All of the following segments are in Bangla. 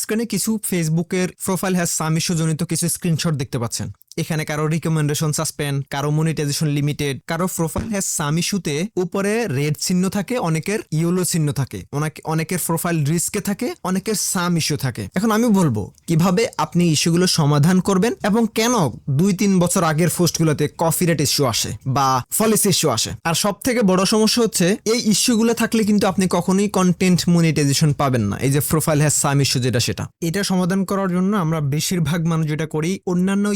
স্ক্রিনে কিছু ফেসবুকের প্রোফাইল হ্যাজ সামিশজনিত কিছু স্ক্রিনশট দেখতে পাচ্ছেন। এখানে কারও রিকমেন্ডেশন সাসপেন্ড কারও মনিটাইজেশন লিমিটেড কারও প্রোফাইল হ্যাজ সামিশুতে উপরে রেড চিহ্ন থাকে, অনেকের ইয়েলো চিহ্ন থাকে, অনেক অনেকের প্রোফাইল রিস্কে থাকে, অনেকের সাম ইস্যু থাকে। এখন আমি বলব, কীভাবে আপনি ইস্যুগুলো সমাধান করবেন এবং কেন দুই তিন বছর আগের পোস্টগুলোতে কফি রেট ইস্যু আসে বা ফলিসি ইস্যু আসে? আর সব থেকে বড় সমস্যা হচ্ছে, এই ইস্যুগুলো থাকলে কিন্তু আপনি কখনোই কন্টেন্ট মনিটাইজেশন পাবেন না। এই যে প্রোফাইল হ্যাজ সাম ইস্যু যেটা সেটা। এটা সমাধান করার জন্য আমরা বেশিরভাগ মানুষ যেটা করি, অন্যান্য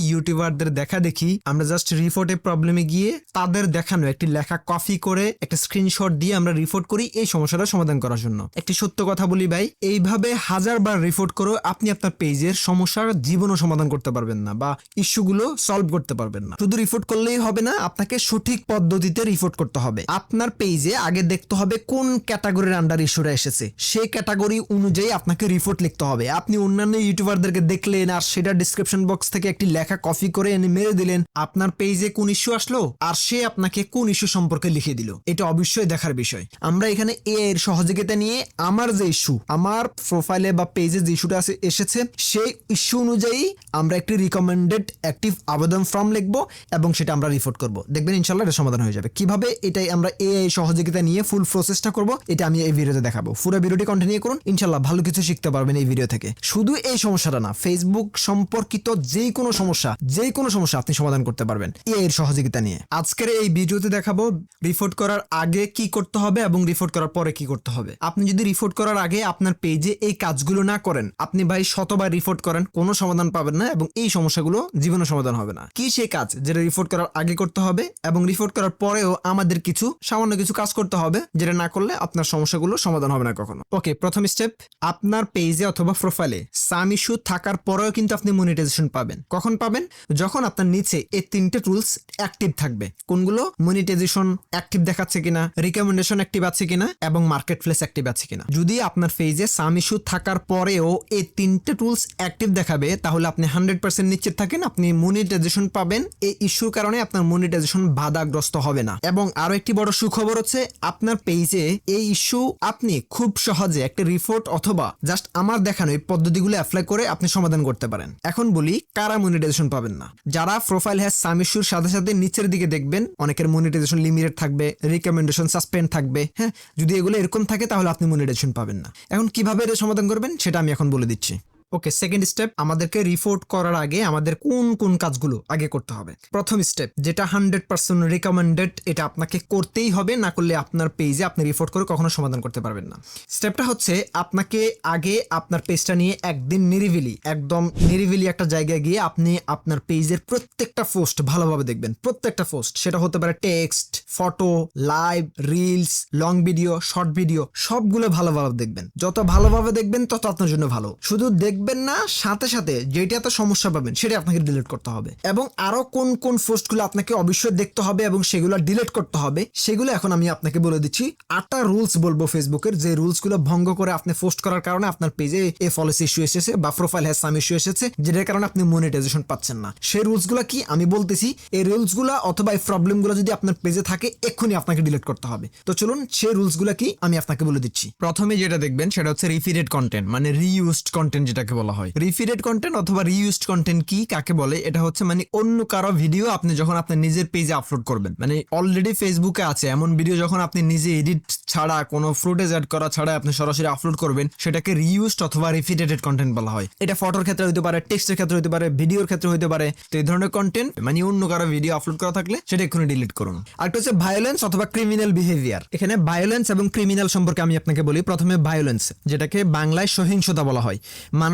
ইউটিউবারদের দেখা দেখি, আমরা জাস্ট রিপোর্টে প্রবলেমে গিয়ে তাদের দেখানো একটি লেখা কপি করে একটা স্ক্রিনশট দিয়ে আমরা রিপোর্ট করি এই সমস্যাটা সমাধান করার জন্য। একটি সত্য কথা বলি ভাই, এইভাবে হাজারবার রিপোর্ট করে আপনি আপনার পেজের সমস্যার জীবনও সমাধান করতে পারবেন না বা ইস্যুগুলো সলভ করতে পারবেন না। শুধু রিপোর্ট করলেই হবে না, আপনাকে সঠিক পদ্ধতিতে রিপোর্ট করতে হবে। আপনার পেজে আগে দেখতে হবে কোন ক্যাটাগরির আন্ডার ইস্যুটা এসেছে। সেই ক্যাটাগরি অনুযায়ী আপনাকে রিপোর্ট লিখতে হবে। আপনি অন্যান্য ইউটিউবারদেরকে দেখলেন আর সেটা ডিসক্রিপশন বক্স থেকে একটি লেখা কপি করে এনে মেরে দিলেন, আপনার পেজে কোন ইস্যু আসলো? আর সে আপনাকে কোন ইস্যু সম্পর্কে লিখে দিল? এটা অবশ্যই দেখার বিষয়। আমরা এখানে এ এর সহযোগিতা নিয়ে আমার যে ইস্যু আমার প্রোফাইলে বা পেজে যে ইস্যুটা এসেছে, সেই ইস্যু অনুযায়ী আমরা একটি রিকমেন্ডেড অ্যাক্টিভ আবেদন ফর্ম লিখব এবং সেটা আমরা রিপোর্ট করব। দেখবেন ইনশাল্লাহ এটা সমাধান হয়ে যাবে। কীভাবে এটাই আমরা এ সহযোগিতা নিয়ে ফুল প্রসেসটা করব, এটা আমি এই ভিডিওতে দেখাবো। পুরো ভিডিওটি কন্টিনিউ করুন ইনশাল্লাহ ভালো কিছু শিখতে পারবেন এই ভিডিও থেকে। শুধু এই সমস্যাটা না ফেসবুক সম্পর্কিত যে কোনো সমস্যা, যে কোনো সমস্যা আপনি সমাধান করতে পারবেন এর সহযোগিতা নিয়ে। আজকের এই ভিডিওতে দেখাবো রিপোর্ট করার আগে কি করতে হবে এবং রিপোর্ট করার পরে কি করতে হবে। আপনি যদি রিপোর্ট করার আগে আপনার পেজে এই কাজগুলো না করেন, আপনি ভাই শতবার রিপোর্ট করেন, কোনো সমাধান পাবেন না এবং এই সমস্যাগুলো জীবনে সমাধান হবে না। কি সেই কাজ যেটা রিপোর্ট করার আগে করতে হবে এবং রিপোর্ট করার পরেও আমাদের কিছু সামান্য কিছু কাজ করতে হবে যেটা না করলে আপনার সমস্যাগুলো সমাধান হবে না কখনো। ওকে, প্রথম স্টেপ, আপনার পেজে অথবা প্রোফাইলে সাম ইস্যু থাকার পরেও কিন্তু আপনি মনিটাইজেশন পাবেন। কখন পাবেন? যখন আপনার নিচে এই তিনটে টুলস অ্যাক্টিভ থাকবে, কোনগুলো? মনিটাইজেশন অ্যাক্টিভ দেখাচ্ছে কিনা রিকমেন্ডেশন অ্যাক্টিভ আছে কিনা, এবং মার্কেট প্লেস অ্যাক্টিভ আছে কিনা। যদি আপনার পেজে সাম ইস্যু থাকার পরেও এই তিনটে টুলস অ্যাক্টিভ দেখাবে, তাহলে আপনি হান্ড্রেড পার্সেন্ট নিশ্চিত থাকেন, আপনি মনিটাইজেশন পাবেন। এই ইস্যুর কারণে আপনার মনিটাইজেশন বাধাগ্রস্ত হবে না। এবং আরও একটি বড় সুখবর হচ্ছে, আপনার পেজে এই ইস্যু আপনি খুব সহজে একটা রিপোর্ট অথবা জাস্ট আমার দেখানো এই পদ্ধতিগুলো অ্যাপ্লাই করে আপনি সমাধান করতে পারেন। এখন বলি, কারা মনিটাইজেশন পাবেন না? যারা প্রোফাইল হ্যাজ সাম ইস্যুর সাথে সাথে নিচের দিকে দেখবেন, অনেকের মনিটাইজেশন লিমিটেড থাকবে রিকমেন্ডেশন সাসপেন্ড থাকবে হ্যাঁ? যদি এগুলো এরকম থাকে, তাহলে আপনি মনিটাইজেশন পাবেন না। এখন কীভাবে এটা সমাধান করবেন, সেটা আমি এখন বলে দিচ্ছি। ওকে সেকেন্ড স্টেপ আমাদেরকে রিপোর্ট করার আগে আমাদের কোন কোন কাজগুলো আগে করতে হবে। প্রথম স্টেপ যেটা হান্ড্রেড পার্সেন্ট রিকমেন্ডেড এটা আপনাকে করতেই হবে, না করলে আপনার পেজে আপনি রিপোর্ট করে কখনো সমাধান করতে পারবেন না। স্টেপটা হচ্ছে, আপনাকে আগে আপনার পেজটা নিয়ে একদিন নিরিবিলি, একদম নিরিবিলি একটা জায়গায় গিয়ে আপনি আপনার পেজের প্রত্যেকটা পোস্ট ভালোভাবে দেখবেন। প্রত্যেকটা পোস্ট সেটা হতে পারে text photo live reels long video short video সবগুলো ভালোভাবে দেখবেন। যত ভালোভাবে দেখবেন, তত আপনার জন্য ভালো। শুধু দেখবেন না, সাথে সাথে যেটাতে সমস্যা পাবেন, সেটা আপনাকে ডিলিট করতে হবে। এবং আরও কোন কোন পোস্টগুলো আপনাকে অবশ্যই দেখতে হবে এবং সেগুলো ডিলিট করতে হবে, সেগুলো এখন আমি আপনাকে বলে দিচ্ছি। আটটা রুলস বলব ফেসবুকের যে রুলসগুলো ভঙ্গ করে আপনি পোস্ট করার কারণে আপনার পেজে এ ফলোস ইস্যু এসেছে বা প্রোফাইল হ্যাজ সাম ইস্যু এসেছে, যেটার কারণে আপনি মনিটাইজেশন পাচ্ছেন না। সেই রুলসগুলো কি আমি বলতেছি, এই রুলসগুলো অথবা এই প্রবলেমগুলো যদি আপনার পেজে থাকে, এক্ষুনি আপনাকে ডিলিট করতে হবে। তো চলুন, সেই রুলসগুলো কি আমি আপনাকে বলে দিচ্ছি। প্রথমে যেটা দেখবেন, সেটা হচ্ছে রিপিটেড কন্টেন্ট মানে রিইউজড কন্টেন্ট যেটাকে বলা হয়? রিপিটেড কন্টেন্ট অথবা রিইউজড কন্টেন্ট কি কাকে বলে? এটা হচ্ছে মানে অন্য কারও ভিডিও আপনি যখন আপনার নিজের পেজে আপলোড করবেন। মানে অলরেডি ফেসবুকে আছে, এমন ভিডিও যখন আপনি নিজে এডিট ছাড়া, কোনো ফুটেজ অ্যাড করা ছাড়া আপনি সরাসরি আপলোড করবেন, সেটাকে রিইউজড অথবা রিপিটেড কন্টেন্ট বলা হয়। এটা ফটোর ক্ষেত্রে হতে পারে টেক্সটের ক্ষেত্রে হতে পারে ভিডিওর ক্ষেত্রে হতে পারে। তো এই ধরনের কন্টেন্ট মানে অন্য কারও ভিডিও আপলোড করা থাকলে সেটা এক্ষুনি ডিলিট করুন। আরেকটা হচ্ছে ভায়োলেন্স অথবা ক্রিমিনাল বিহেভিয়ার এখানে ভায়োলেন্স এবং ক্রিমিনাল সম্পর্কে আমি আপনাকে বলি। প্রথমে ভায়োলেন্স যেটাকে বাংলায় সহিংসতা বলা হয়।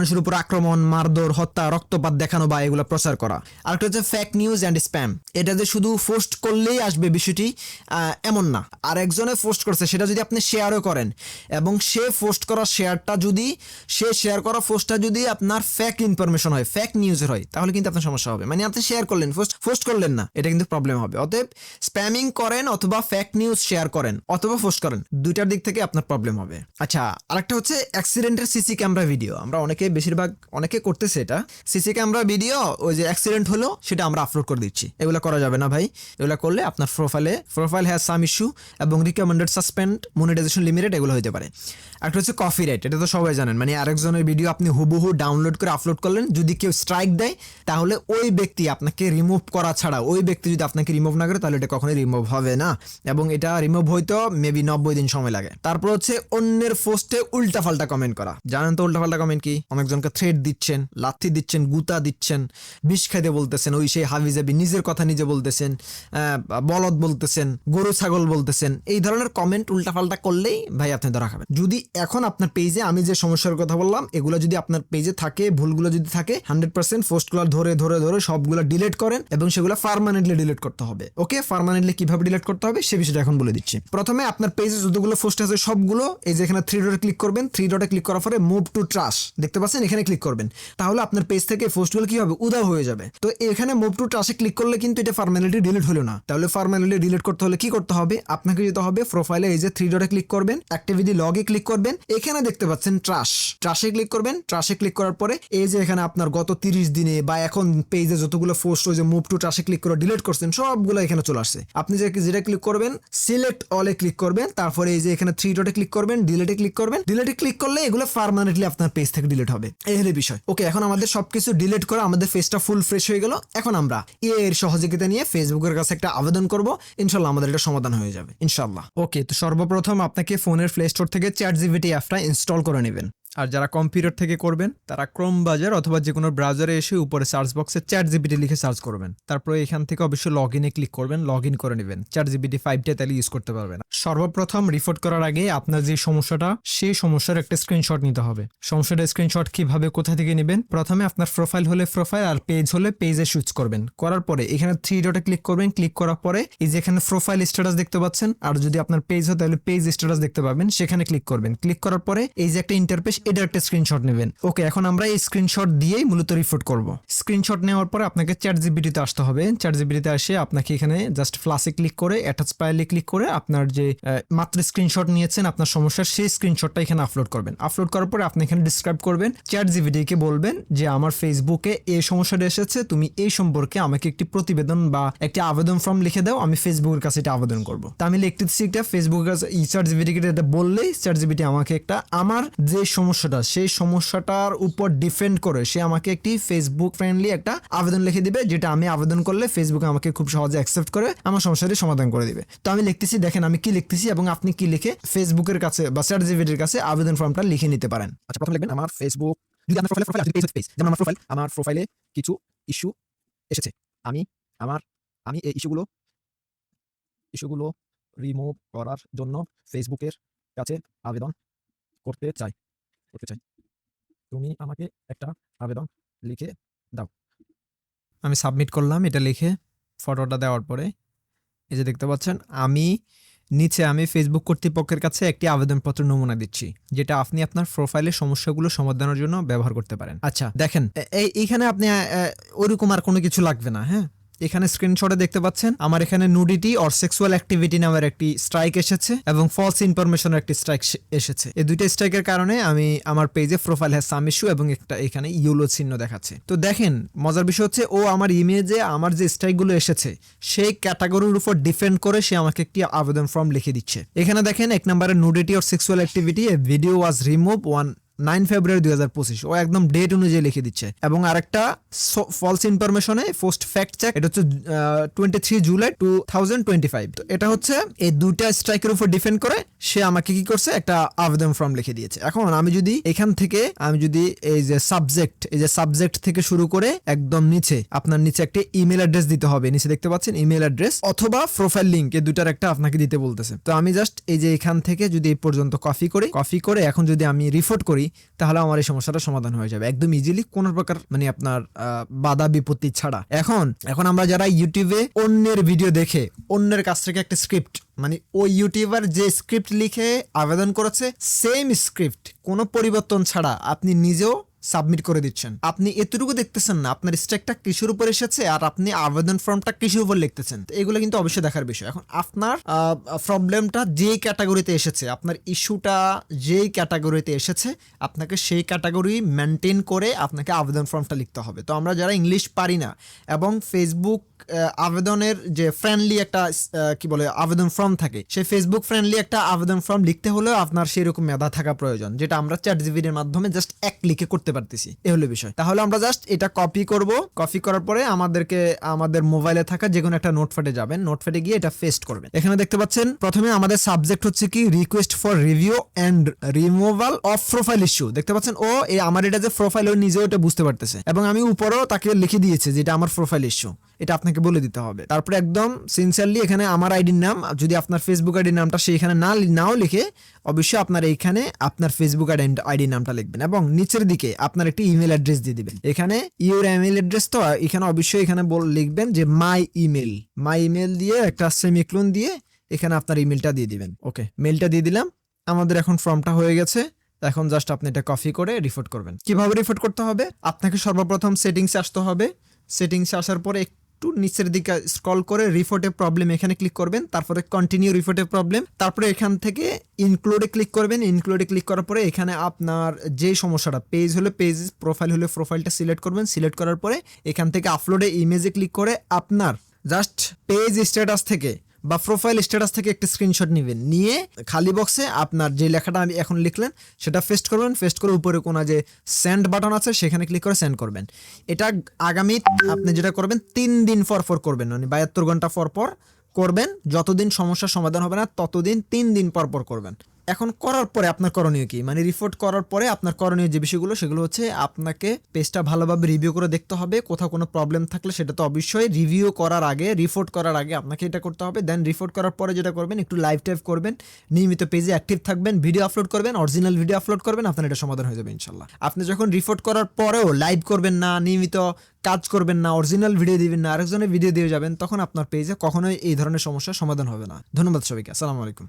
মানুষের উপর আক্রমণ, মারধর, হত্যা, রক্তপাত দেখানো বা এগুলো প্রচার করা। আরেকটা হচ্ছে ফেক নিউজ অ্যান্ড স্প্যাম এটা যে শুধু পোস্ট করলেই আসবে বিষয়টি এমন না। আর একজনে পোস্ট করছে, সেটা যদি আপনি শেয়ারও করেন। এবং সে পোস্ট করা শেয়ারটা যদি, সে শেয়ার করা পোস্টটা যদি আপনার ফেক ইনফরমেশন হয় ফেক নিউজের হয়, তাহলে কিন্তু আপনার সমস্যা হবে। মানে আপনি শেয়ার করলেন পোস্ট পোস্ট করলেন না, এটা কিন্তু প্রবলেম হবে। অতএব স্প্যামিং করেন অথবা ফেক নিউজ শেয়ার করেন, অথবা পোস্ট করেন, দুইটার দিক থেকে আপনার প্রবলেম হবে। আচ্ছা আরেকটা হচ্ছে অ্যাক্সিডেন্টের সিসি ক্যামেরা ভিডিও আমরা অনেকে বেশিরভাগ অনেকে করতেছে এটা। সিসি ক্যামেরা ভিডিও ওই যে অ্যাক্সিডেন্ট হলো, সেটা আমরা আপলোড করে দিচ্ছি। এগুলো করা যাবে না ভাই। এগুলো করলে আপনার প্রোফাইলে প্রোফাইল হ্যাজ সাম ইস্যু এবং রিকমেন্ডেড সাসপেন্ড মনিটাইজেশন লিমিটেড এগুলো হতে পারে। একটা হচ্ছে কফি রাইট এটা তো সবাই জানেন। মানে আরেকজনের ভিডিও আপনি হুবহু ডাউনলোড করে আপলোড করলেন, যদি কেউ স্ট্রাইক দেয়, তাহলে ওই ব্যক্তি আপনাকে রিমুভ করা ছাড়া, ওই ব্যক্তি যদি আপনাকে রিমুভ না করে, তাহলে এটা কখনোই রিমুভ হবে না। এবং এটা রিমুভ হইতেও মেবি নব্বই দিন সময় লাগে। তারপর হচ্ছে অন্যের পোস্টে উল্টাপাল্টা কমেন্ট করা। জানেন তো উল্টাপাল্টা কমেন্ট কি? অনেকজনকে থ্রেড দিচ্ছেন, লাথি দিচ্ছেন, গুতা দিচ্ছেন, বিষ খাইতে বলতেছেন, ওই সেই হাবিজাবি নিজের কথা নিজে বলতেছেন বলদ বলতেছেন, গরু ছাগল বলতেছেন, এই ধরনের কমেন্ট উল্টাপাল্টা করলেই ভাই আপনি ধরা খাবেন। যদি এখন আপনার পেজে আমি যে সমস্যার কথা বললাম, এগুলো যদি আপনার পেজে থাকে, ভুলগুলো যদি থাকে হান্ড্রেড পার্সেন্ট পোস্টগুলো ধরে ধরে ধরে সবগুলো ডিলিট করেন এবং সেগুলো পার্মানেন্টলি ডিলিট করতে হবে। ওকে পার্মানেন্টলি কীভাবে ডিলিট করতে হবে সে বিষয়টা এখন বলে দিচ্ছি। প্রথমে আপনার পেজে যতগুলো পোস্ট আছে, সবগুলো এই যে এখানে থ্রি ডটে ক্লিক করবেন থ্রি ডটে ক্লিক করার পরে মুভ টু ট্রাশ দেখতে পাচ্ছেন? এখানে ক্লিক করবেন। তাহলে আপনার পেজ থেকে পোস্টগুলো কি হবে? উদাও হয়ে যাবে। তো এখানে মুভ টু ট্রাশে ক্লিক করলে কিন্তু এটা পার্মানেন্টলি ডিলিট হলো না। তাহলে পার্মানেন্টলি ডিলিট করতে হলে কি করতে হবে? আপনাকে যেতে হবে প্রোফাইলে এই যে থ্রি ডটে ক্লিক করবেন অ্যাক্টিভিটি লগে ক্লিক করবেন। এখানে দেখতে পাচ্ছেন ট্রাশ ট্রাশে ক্লিক করবেন। ট্রাশে ক্লিক করার পরে এই যে এখানে আপনার গত তিরিশ দিনে বা এখন পেজে যতগুলো পোস্ট ওই যে মুভ টু ট্রাশে ক্লিক করে ডিলিট করছেন, সবগুলো এখানে চলে আসছে। আপনি যে যেটা ক্লিক করবেন সিলেক্ট অলে ক্লিক করবেন। তারপরে এই যে এখানে থ্রি ডটে ক্লিক করবেন ডিলেটে ক্লিক করবেন। ডিলেটে ক্লিক করলে এগুলো পার্মানেন্টলি আপনার পেজ থেকে ডিলিট হবে। এই বিষয়। ওকে, এখন আমাদের সবকিছু ডিলিট করে আমাদের ফেসটা ফুল ফ্রেশ হয়ে গেল। এখন আমরা এর সহযোগিতা নিয়ে ফেসবুকের কাছে একটা আবেদন করব। ইনশাল্লাহ আমাদের এটা সমাধান হয়ে যাবে। ইনশাল্লাহ। ওকে, তো সর্বপ্রথম আপনাকে ফোনের প্লে স্টোর থেকে চ্যাট জিবিটি অ্যাপটা ইনস্টল করে নেবেন। আর যারা কম্পিউটার থেকে করবেন, তারা ক্রোম বাজার অথবা যে কোনো ব্রাউজারে এসে উপরে সার্চ বক্সে চ্যাট জিবিটি লিখে সার্চ করবেন। তারপরে এখান থেকে অবশ্যই লগ ইনে ক্লিক করবেন লগ ইন করে নেবেন। চ্যাট জিবিটি ফাইভটা তাহলে ইউজ করতে পারবেন। সর্বপ্রথম রিপোর্ট করার আগে আপনার যে সমস্যাটা, সেই সমস্যার একটা স্ক্রিনশট নিতে হবে। সমস্যাটা স্ক্রিনশট কীভাবে, কোথা থেকে নেবেন? প্রথমে আপনার প্রোফাইল হলে প্রোফাইল আর পেজ হলে পেজে সুইচ করবেন। করার পরে এখানে থ্রি ডটে ক্লিক করবেন। ক্লিক করার পরে এই যে এখানে প্রোফাইল স্ট্যাটাস দেখতে পাচ্ছেন, আর যদি আপনার পেজ হয় তাহলে পেজ স্ট্যাটাস দেখতে পাবেন। সেখানে ক্লিক করবেন। ক্লিক করার পরে এই যে একটা ইন্টারপেজ এটা একটা স্ক্রিনশট নেবেন। ওকে এখন আমরা এই স্ক্রিনশট দিয়েই মূলত রিপোর্ট করব। স্ক্রিনশট নেওয়ার পরে আপনাকে চ্যাট জিবিটিতে আসতে হবে। চ্যাট জিবিটিতে আসে আপনাকে এখানে জাস্ট ফ্লাসে ক্লিক করে অ্যাটাচ পাইলে ক্লিক করে আপনার যে মাত্র স্ক্রিনশট নিয়েছেন, আপনার সমস্যার সেই স্ক্রিনশটটা এখানে আপলোড করবেন। আপলোড করার পরে আপনি এখানে ডিসক্রাইব করবেন। চ্যাট জিবিটিকে বলবেন যে, আমার ফেসবুকে এই সমস্যাটা এসেছে, তুমি এই সম্পর্কে আমাকে একটি প্রতিবেদন বা একটি আবেদন ফর্ম লিখে দাও, আমি ফেসবুকের কাছে এটা আবেদন করব। তো আমি লিখতেছি এটা ফেসবুকের কাছে চ্যাট জিবিটিকে এটা বললেই চ্যাট জিবিটি আমাকে একটা, আমার যে সমস্যাটা, সেই সমস্যাটার উপর ডিপেন্ড করে সে আমাকে একটি ফেসবুক ফ্রেন্ডলি একটা আবেদন লিখে দিবে, যেটা আমি আবেদন করলে ফেসবুকে আমাকে খুব সহজে অ্যাকসেপ্ট করে আমার সমস্যাটি সমাধান করে দিবে। তো আমি লিখতেছি, দেখেন আমি কি লিখতেছি এবং আপনি কি লিখে ফেসবুকের কাছে বা জিবিটির কাছে আবেদন ফর্মটা লিখে নিতে পারেন। আচ্ছা প্রথম লিখবেন, আমার ফেসবুক যদি আপনার প্রোফাইল প্রোফাইল পেজ পেজ যেমন আমার প্রোফাইল আমার প্রোফাইলে কিছু ইস্যু এসেছে। আমি, আমার, আমি এই ইস্যুগুলো ইস্যুগুলো রিমুভ করার জন্য ফেসবুকের কাছে আবেদন করতে চাই। করতে চাই। তুমি আমাকে একটা আবেদন লিখে দাও। আমি সাবমিট করলাম, এটা লিখে ফটোটা দেওয়ার পরে এই যে দেখতে পাচ্ছেন, আমি নিচে আমি ফেসবুক কর্তৃপক্ষের কাছে একটি আবেদনপত্র নমুনা দিচ্ছি, যেটা আপনি আপনার প্রোফাইলের সমস্যাগুলো সমাধানের জন্য ব্যবহার করতে পারেন। আচ্ছা দেখেন এই, এইখানে আপনি ওরকম আর কোনো কিছু লাগবে না হ্যাঁ? এখানে স্ক্রিনশটে দেখতে পাচ্ছেন, আমার এখানে নুডিটি অর সেক্সুয়াল অ্যাক্টিভিটি নামের একটি স্ট্রাইক এসেছে এবং ফলস ইনফরমেশনের একটি স্ট্রাইক এসেছে। এই দুইটা স্ট্রাইকের কারণে আমি আমার পেজে প্রোফাইল হ্যাজ সাম ইস্যু এবং একটা এখানে ইউলো চিহ্ন দেখাচ্ছে। তো দেখেন, মজার বিষয় হচ্ছে ও আমার ইমেজে আমার যে স্ট্রাইকগুলো এসেছে, সেই ক্যাটাগরির উপর ডিপেন্ড করে সে আমাকে একটি আবেদন ফর্ম লিখে দিচ্ছে। এখানে দেখেন, এক নম্বরে nudity or sexual activity a video was remove one nine February দুই হাজার পঁচিশ। ও একদম ডেট অনুযায়ী লিখে দিচ্ছে। এবং আরেকটা ফলস ইনফরমেশনে পোস্ট ফ্যাক্ট চেক এটা হচ্ছে twenty three July two thousand twenty five তো এটা হচ্ছে, এই দুইটা স্ট্রাইকের উপর ডিপেন্ড করে সে আমাকে কি করছে, একটা আবেদন ফর্ম লিখে দিয়েছে। এখন আমি যদি এখান থেকে, আমি যদি এই যে সাবজেক্ট এই যে সাবজেক্ট থেকে শুরু করে একদম নিচে, আপনার নিচে একটা ইমেল অ্যাড্রেস দিতে হবে, নিচে দেখতে পাচ্ছেন ইমেল অ্যাড্রেস অথবা প্রোফাইল লিঙ্ক এই দুটার একটা আপনাকে দিতে বলতেছে। তো আমি জাস্ট এই যে এখান থেকে যদি এই পর্যন্ত কপি করি কপি করে এখন যদি আমি রিপোর্ট করি তাহলে আমার এই সমস্যাটা সমাধান হয়ে যাবে। একদম ইজিলি কোনো প্রকার মানে আপনার বাধা বিপত্তি ছাড়া। এখন এখন আমরা যারা ইউটিউবে অন্যের ভিডিও দেখে, অন্যের কাছ থেকে একটা স্ক্রিপ্ট মানে ওই ইউটিউবার যে স্ক্রিপ্ট লিখে আবেদন করেছে সেম স্ক্রিপ্ট কোনো পরিবর্তন ছাড়া আপনি নিজেও সাবমিট করে দিচ্ছেন। আপনি এতটুকু দেখতেছেন না, আপনার স্ট্যাকটা কিসের উপর এসেছে আর আপনি আবেদন ফর্মটা কিসের উপর লিখতেছেন? এগুলো কিন্তু অবশ্যই দেখার বিষয়। এখন আপনার প্রবলেমটা যেই ক্যাটাগরিতে এসেছে, আপনার ইস্যুটা যেই ক্যাটাগরিতে এসেছে, আপনাকে সেই ক্যাটাগরি মেনটেন করে আপনাকে আবেদন ফর্মটা লিখতে হবে। তো আমরা যারা ইংলিশ পারি না এবং ফেসবুক আবেদনের যে ফ্রেন্ডলি একটা কি বলে, আবেদন ফর্ম থাকে, সেই ফেসবুক ফ্রেন্ডলি একটা আবেদন ফর্ম লিখতে হলেও আপনার সেরকম মেধা থাকা প্রয়োজন, যেটা আমরা চ্যাট জিবির মাধ্যমে জাস্ট এক ক্লিকে করতে পারতেছি। এ হলো বিষয়। তাহলে আমরা জাস্ট এটা কপি করব। কপি করার পরে আমাদেরকে, আমাদের মোবাইলে থাকা যে কোনো একটা নোটপ্যাডে যাবেন। নোটপ্যাডে গিয়ে এটা পেস্ট করবেন। এখানে দেখতে পাচ্ছেন, প্রথমে আমাদের সাবজেক্ট হচ্ছে কি? Request for review and removal of profile issue দেখতে পাচ্ছেন, ও আমার এটা যে প্রোফাইল ও নিজেও এটা বুঝতে পারতেছে। এবং আমি উপরেও তাকে লিখে দিয়েছি যে এটা আমার প্রোফাইল ইস্যু এটা আপনাকে বলে দিতে হবে। তারপরে একদম সিনসিয়ারলি এখানে আমার আইডির নাম যদি আপনার ফেসবুক আইডির নামটা সেইখানে না নাও লিখে, অবশ্যই আপনার এইখানে আপনার ফেসবুক আইডির নামটা লিখবেন এবং নিচের দিকে আপনার একটি ইমেল অ্যাড্রেস দিয়ে দিবেন। এখানে ইউর ইমেল অ্যাড্রেস তো এখানে অবশ্যই এখানে লিখবেন যে মাই ইমেল মাই ইমেল দিয়ে একটা সেমিক্লোন দিয়ে এখানে আপনার ইমেলটা দিয়ে দিবেন। ওকে মেলটা দিয়ে দিলাম। আমাদের এখন ফর্মটা হয়ে গেছে। এখন জাস্ট আপনি এটা কপি করে রিপোর্ট করবেন। কীভাবে রিপোর্ট করতে হবে? আপনাকে সর্বপ্রথম সেটিংসে আসতে হবে। সেটিংসে আসার পরে একটু নিচের দিকে স্ক্রল করে রিপোর্টে প্রবলেম এখানে ক্লিক করবেন, তারপরে কন্টিনিউ রিপোর্টে প্রবলেম তারপরে এখান থেকে ইনক্লুডে ক্লিক করবেন ইনক্লুডে ক্লিক করার পরে এখানে আপনার যে সমস্যাটা পেজ হলে পেজ প্রোফাইল হলে প্রোফাইলটা সিলেক্ট করবেন সিলেক্ট করার পরে এখান থেকে আপলোডে ইমেজে ক্লিক করে আপনার জাস্ট পেজ স্ট্যাটাস থেকে বা প্রোফাইল স্ট্যাটাস থেকে একটা স্ক্রিনশট নেবেন। নিয়ে খালি বক্সে আপনার যে লেখাটা আমি এখন লিখলেন, সেটা ফেস্ট করবেন। ফেস্ট করে উপরে কোনো যে সেন্ড বাটন আছে, সেখানে ক্লিক করে সেন্ড করবেন। এটা আগামী আপনি যেটা করবেন, তিন দিন পর পর করবেন। মানে বাহাত্তর ঘণ্টা পর পর করবেন। যতদিন সমস্যার সমাধান হবে না, ততদিন তিন দিন পর পর করবেন। এখন করার পরে আপনার করণীয় কি? মানে রিপোর্ট করার পরে আপনার করণীয় যে বিষয়গুলো, সেগুলো হচ্ছে আপনাকে পেজটা ভালোভাবে রিভিউ করে দেখতে হবে। কোথাও কোনো প্রবলেম থাকলে সেটা তো অবশ্যই রিভিউ করার আগে রিপোর্ট করার আগে আপনাকে এটা করতে হবে। দেন রিপোর্ট করার পরে যেটা করবেন, একটু লাইভ টাইপ করবেন, নিয়মিত পেজে অ্যাক্টিভ থাকবেন ভিডিও আপলোড করবেন অরিজিনাল ভিডিও আপলোড করবেন, আপনার এটা সমাধান হয়ে যাবে ইনশাল্লাহ। আপনি যখন রিপোর্ট করার পরেও লাইভ করবেন না, নিয়মিত কাজ করবেন না অরিজিনাল ভিডিও দিবেন না, আরেকজনের ভিডিও দিয়ে যাবেন, তখন আপনার পেজে কখনোই এই ধরনের সমস্যার সমাধান হবে না। ধন্যবাদ সবাইকে, আসসালামু আলাইকুম।